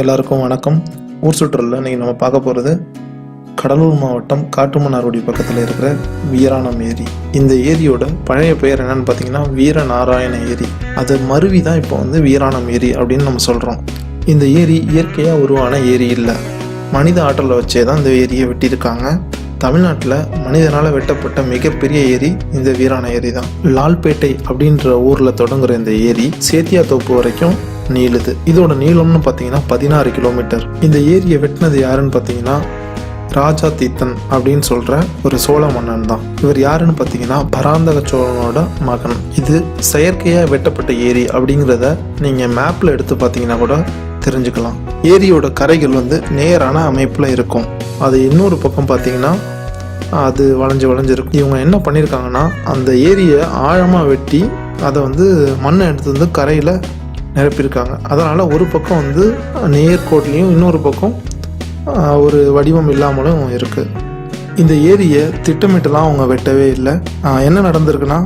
எல்லாருக்கும் வணக்கம். ஊர் சுற்றுலில் இன்றைக்கி நம்ம பார்க்க போகிறது கடலூர் மாவட்டம் காட்டுமன்னார்குடி பக்கத்தில் இருக்கிற வீராணம் ஏரி. இந்த ஏரியோட பழைய பெயர் என்னன்னு பார்த்தீங்கன்னா வீரநாராயண ஏரி. அது மருவி தான் இப்போ வந்து வீராணம் ஏரி அப்படின்னு நம்ம சொல்கிறோம் இந்த ஏரி இயற்கையாக உருவான ஏரி இல்லை. மனித ஆற்றலை வச்சே தான் இந்த ஏரியை வெட்டியிருக்காங்க. தமிழ்நாட்டில் மனிதனால் வெட்டப்பட்ட மிகப்பெரிய ஏரி இந்த வீராண ஏரி தான். லால்பேட்டை அப்படின்ற ஊரில் தொடங்குற இந்த ஏரி சேத்தியா தோப்பு வரைக்கும் நீளுது. இதோட நீளம்னு பார்த்தீங்கன்னா பதினாறு கிலோமீட்டர் இந்த ஏரியை வெட்டினது யாருன்னு பார்த்தீங்கன்னா ராஜா தீத்தன் அப்படின்னு சொல்கிற ஒரு சோழ மன்னன் தான். இவர் யாருன்னு பார்த்தீங்கன்னா பராந்தக சோழனோட மகன். இது செயற்கையாக வெட்டப்பட்ட ஏரி அப்படிங்கிறத நீங்கள் மேப்பில் எடுத்து பார்த்தீங்கன்னா கூட தெரிஞ்சுக்கலாம். ஏரியோட கரைகள் வந்து நேரான அமைப்பில் இருக்கும். அது இன்னொரு பக்கம் பார்த்தீங்கன்னா அது வளைஞ்சு வளைஞ்சிருக்கும் இவங்க என்ன பண்ணியிருக்காங்கன்னா அந்த ஏரியை ஆழமாக வெட்டி அதை வந்து மண்ணை எடுத்து வந்து கரையில் நிரப்பியிருக்காங்க. அதனால் ஒரு பக்கம் வந்து நேர்கோட்லேயும் இன்னொரு பக்கம் ஒரு வடிவம் இல்லாமலும் இருக்குது இந்த ஏரியை திட்டமிட்டுலாம் அவங்க வெட்டவே இல்லை. என்ன நடந்திருக்குன்னா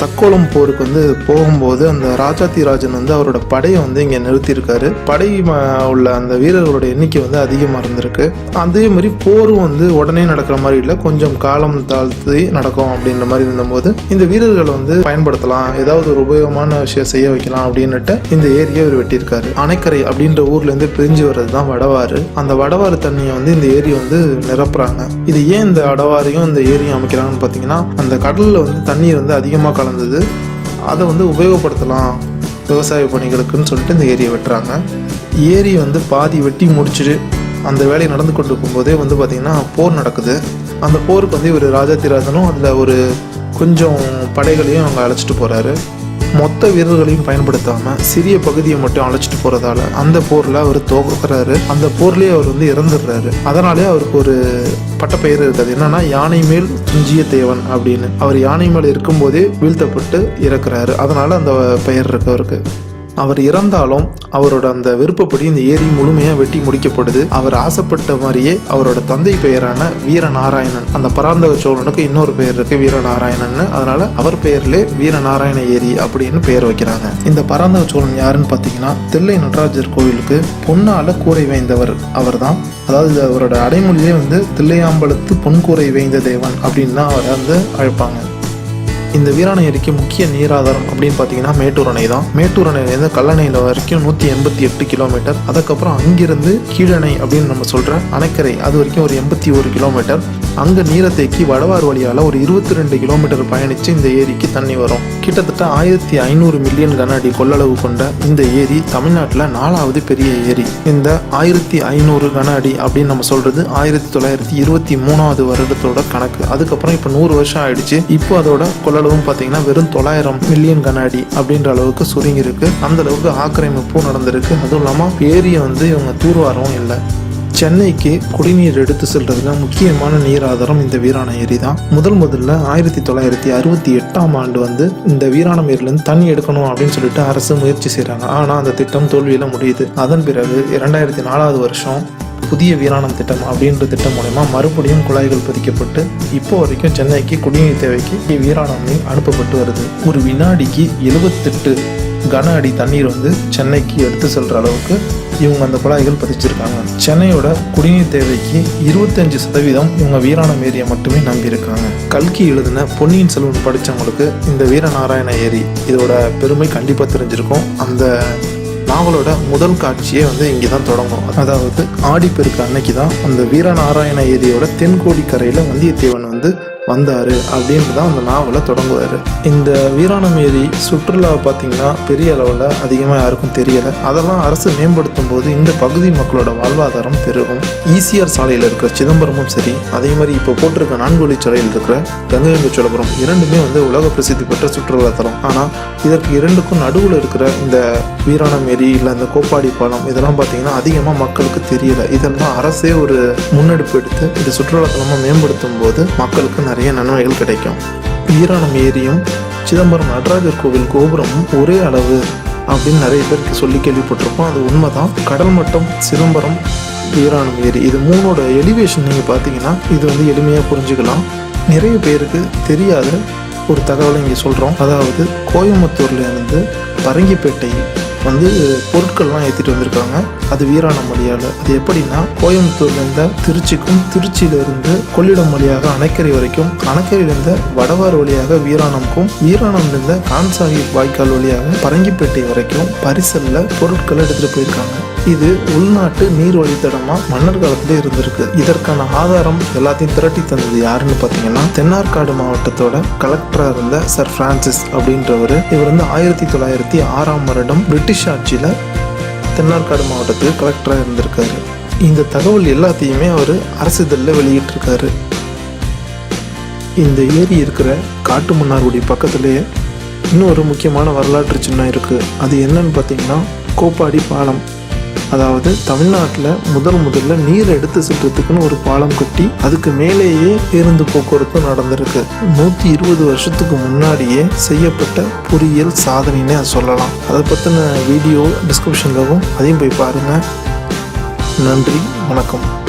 தக்கோலம் போருக்கு வந்து போகும்போது அந்த ராஜாத்தி ராஜன் வந்து அவரோட படையை வந்து இங்கே நிறுத்தியிருக்காரு. படை ம- உள்ள அந்த வீரர்களோட எண்ணிக்கை வந்து அதிகமாக இருந்திருக்கு. அதே மாதிரி போரும் வந்து உடனே நடக்கிற மாதிரி இல்லை. கொஞ்சம் காலம் தாழ்த்தி நடக்கும் அப்படின்ற மாதிரி இருந்தபோது இந்த வீரர்களை வந்து பயன்படுத்தலாம். ஏதாவது ஒரு உபயோகமான விஷயம் செய்ய வைக்கலாம் அப்படின்னுட்டு இந்த ஏரியை அவர் வெட்டியிருக்காரு. அணைக்கரை அப்படின்ற ஊர்லேருந்து பிரிஞ்சு வர்றது தான் வடவாறு. அந்த வடவாறு தண்ணியை வந்து இந்த ஏரி வந்து நிரப்புறாங்க. இது ஏன் இந்த வடவாரையும் இந்த ஏரியும் அமைக்கிறாங்கன்னு பார்த்தீங்கன்னா அந்த கடலில் வந்து தண்ணீர் வந்து அதிகமாக வந்தது. அதை வந்து உபயோகப்படுத்தலாம். விவசாய பணிகளுக்குன்னு சொல்லிட்டு இந்த ஏரியை வெட்டுறாங்க. ஏரி வந்து பாதி வெட்டி முடிச்சுட்டு அந்த வேலையை நடந்து கொண்டு இருக்கும்போதே வந்து பார்த்திங்கன்னா போர் நடக்குது. அந்த போருக்கு வந்து இவர் ராஜாதிராஜனும் அதில் ஒரு கொஞ்சம் படைகளையும் அவங்க அழைச்சிட்டு போகிறாரு மொத்த வீரர்களையும் பயன்படுத்தாமல் சிறிய பகுதியை மட்டும் அழைச்சிட்டு போகிறதால அந்த போரில் அவர் தோக்குறாரு. அந்த போர்லேயே அவர் வந்து இறந்துடுறாரு. அதனாலே அவருக்கு ஒரு பட்டப்பெயர் இருக்காது. என்னன்னா யானை மேல் துஞ்சிய தேவன் அப்படின்னு. அவர் யானை மேல் இருக்கும்போதே வீழ்த்தப்பட்டு இறக்குறாரு. அதனால அந்த பெயர் இருக்கு அவருக்கு. அவர் இறந்தாலும் அவரோட அந்த விருப்பப்படி இந்த ஏரி முழுமையாக வெட்டி முடிக்கப்படுது. அவர் ஆசைப்பட்ட மாதிரியே அவரோட தந்தை பெயரான வீரநாராயணன் அந்த பராந்தக சோழனுக்கு இன்னொரு பெயர் இருக்கு வீரநாராயணன் அதனால அவர் பெயர்லே வீரநாராயண ஏரி அப்படின்னு பெயர் வைக்கிறாங்க. இந்த பராந்தக சோழன் யாருன்னு பார்த்தீங்கன்னா தில்லை நடராஜர் கோவிலுக்கு பொன்னால கூரை வேய்ந்தவர் அவர்தான். அதாவது அவரோட அடைமொழியே வந்து தில்லையாம்பலத்து பொன்கூரை வேய்ந்த தேவன் அப்படின்னு தான் அவரை வந்து அழைப்பாங்க. இந்த வீராணை ஏரிக்கு முக்கிய நீராதாரம் அப்படின்னு பார்த்தீங்கன்னா மேட்டூர் அணை தான். மேட்டூர் அணையிலேருந்து கல்லணையில் வரைக்கும் நூற்றி எண்பத்தி எட்டு கிலோமீட்டர் அதுக்கப்புறம் அங்கிருந்து கீழணை அப்படின்னு நம்ம சொல்கிற அணைக்கரை அது வரைக்கும் ஒரு எண்பத்தி ஒரு கிலோமீட்டர் அங்கே நீரை தேக்கி வடவார் வழியால் ஒரு இருபத்தி ரெண்டு கிலோமீட்டர் பயணித்து இந்த ஏரிக்கு தண்ணி வரும். கிட்டத்தட்ட ஆயிரத்தி ஐநூறு மில்லியன் கன அடி கொள்ளளவு கொண்ட இந்த ஏரி தமிழ்நாட்டில் நாலாவது பெரிய ஏரி. இந்த ஆயிரத்தி ஐநூறு கன அடி அப்படின்னு நம்ம சொல்கிறது ஆயிரத்தி தொள்ளாயிரத்தி இருபத்தி மூணாவது வருடத்தோட கணக்கு. அதுக்கப்புறம் இப்போ நூறு வருஷம் ஆயிடுச்சு. இப்போ அதோட கொள்ளளவும் பார்த்தீங்கன்னா வெறும் தொள்ளாயிரம் மில்லியன் கன அடி அப்படின்ற அளவுக்கு சுருங்கியிருக்கு. அந்தளவுக்கு அந்த அளவுக்கு ஆக்கிரமிப்பும் நடந்திருக்கு. அதுவும் இல்லாமல் ஏரியை வந்து இவங்க தூர்வாரவும் இல்லை. சென்னைக்கு குடிநீர் எடுத்து செல்றதுல முக்கியமான நீர் ஆதாரம் இந்த வீராணம் ஏரி தான் முதல் முதல்ல ஆயிரத்தி தொள்ளாயிரத்தி அறுபத்தி எட்டாம் ஆண்டு வந்து இந்த வீராணம் ஏரியிலேருந்து தண்ணி எடுக்கணும் அப்படின்னு சொல்லிட்டு அரசு முயற்சி செய்கிறாங்க ஆனால் அந்த திட்டம் தோல்வியில் முடியுது. அதன் பிறகு இரண்டாயிரத்தி நாலாவது வருஷம் புதிய வீராணம் திட்டம் அப்படின்ற திட்டம் மூலயமா மறுபடியும் குழாய்கள் பதிக்கப்பட்டு இப்போ வரைக்கும் சென்னைக்கு குடிநீர் தேவைக்கு வீராணம் நீர் அனுப்பப்பட்டு வருது. ஒரு வினாடிக்கு எழுபத்தெட்டு கன அடி தண்ணீர் வந்து சென்னைக்கு எடுத்து செல்ற அளவுக்கு இவங்க அந்த குழாய்கள் பதிச்சிருக்காங்க. சென்னையோட குடிநீர் தேவைக்கு இருபத்தஞ்சு சதவீதம் இவங்க வீராணம் ஏரியை மட்டுமே நம்பியிருக்காங்க. கல்கி எழுதின பொன்னியின் செல்வன் படித்தவங்களுக்கு இந்த வீரநாராயண ஏரி இதோட பெருமை கண்டிப்பாக தெரிஞ்சிருக்கும். அந்த நாவலோட முதல் காட்சியே வந்து இங்கே தான் தொடங்கும். அதாவது ஆடிப்பெருக்கு அன்னைக்கு தான் அந்த வீரநாராயண ஏரியோட தென்கோடி கரையில் வந்தியத்தேவன் வந்து வந்தாரு அப்படின்ட்டு தான் அந்த நாவலை தொடங்குவார். இந்த வீராணம் ஏரி சுற்றுலா பார்த்தீங்கன்னா பெரிய அளவில் அதிகமாக யாருக்கும் தெரியலை. அதெல்லாம் அரசு மேம்படுத்தும் போது இந்த பகுதி மக்களோட வாழ்வாதாரம் பெருகும். ஈசிஆர் சாலையில் இருக்கிற சிதம்பரமும் சரி அதே மாதிரி இப்போ போட்டிருக்க நான்கு சாலையில் இருக்கிற கங்கை கொண்ட சோழபுரம் இரண்டுமே வந்து உலக பிரசித்தி பெற்ற சுற்றுலா தலம். ஆனால் இதற்கு இரண்டுக்கும் நடுவில் இருக்கிற இந்த வீராணம் ஏரி இல்லை அந்த கோப்பாடி பாலம் இதெல்லாம் பார்த்தீங்கன்னா அதிகமாக மக்களுக்கு தெரியல. இதெல்லாம் அரசே ஒரு முன்னெடுப்பு எடுத்து இந்த சுற்றுலா தலமாக மேம்படுத்தும் போது மக்களுக்கு நிறைய நிறைய நன்மைகள் கிடைக்கும். வீராணம் ஏரியும் சிதம்பரம் நடராஜர் கோவில் கோபுரமும் ஒரே அளவு அப்படின்னு நிறைய பேருக்கு சொல்லி கேள்விப்பட்டிருப்போம். அது உண்மைதான். கடல் மட்டம் சிதம்பரம் வீராணம் ஏரி இது மூணோட எலிவேஷன் நீங்கள் பார்த்தீங்கன்னா இது வந்து எளிமையாக புரிஞ்சுக்கலாம். நிறைய பேருக்கு தெரியாத ஒரு தகவலை இங்கே சொல்கிறோம் அதாவது கோயம்புத்தூர்லேருந்து பரங்கிப்பேட்டை வந்து பொருட்கள்லாம் ஏற்றிட்டு வந்திருக்காங்க. அது வீராணம் வழியால் அது எப்படின்னா கோயம்புத்தூர்லேருந்து திருச்சிக்கும் திருச்சியிலிருந்து கொள்ளிடம் வழியாக அணைக்கரை வரைக்கும் அணைக்கரையிலிருந்து வடவார் வழியாக வீராணம்க்கும் வீராணம்லேருந்து கான்சாகி வாய்க்கால் வழியாக பரங்கிப்பேட்டை வரைக்கும் பரிசல்ல பொருட்களை எடுத்துகிட்டு போயிருக்காங்க. இது உள்நாட்டு நீர் வழித்தடமா மன்னர் காலத்துல இருந்திருக்கு. இதற்கான ஆதாரம் எல்லாத்தையும் திரட்டி தந்தது யாருன்னு பார்த்தீங்கன்னா தென்னார்காடு மாவட்டத்தோட கலெக்டரா இருந்த சர் பிரான்சிஸ் அப்படின்றவர். இவர் வந்து ஆயிரத்தி தொள்ளாயிரத்தி ஆறாம் வருடம் பிரிட்டிஷ் ஆட்சியில தென்னார்காடு மாவட்டத்துக்கு கலெக்டரா இருந்திருக்காரு. இந்த தகவல் எல்லாத்தையுமே அவர் அரசிதழில் வெளியிட்டிருக்காரு. இந்த ஏரி இருக்கிற காட்டு மன்னார்குடி பக்கத்துலேயே இன்னொரு முக்கியமான வரலாற்று சின்னம் இருக்குது அது என்னன்னு பார்த்தீங்கன்னா கோப்பாடி பாலம். அதாவது தமிழ்நாட்டில் முதல் முதல்ல நீர் எடுத்து செல்றதுக்குன்னு ஒரு பாலம் கட்டி அதுக்கு மேலேயே பேருந்து போக்குவரத்து நடந்திருக்கு. நூற்றி இருபது வருஷத்துக்கு முன்னாடியே செய்யப்பட்ட பொறியியல் சாதனைன்னு சொல்லலாம். அதை பற்றின வீடியோ டிஸ்கிரிப்ஷன்லவும் அதையும் போய் பாருங்கள் நன்றி வணக்கம்.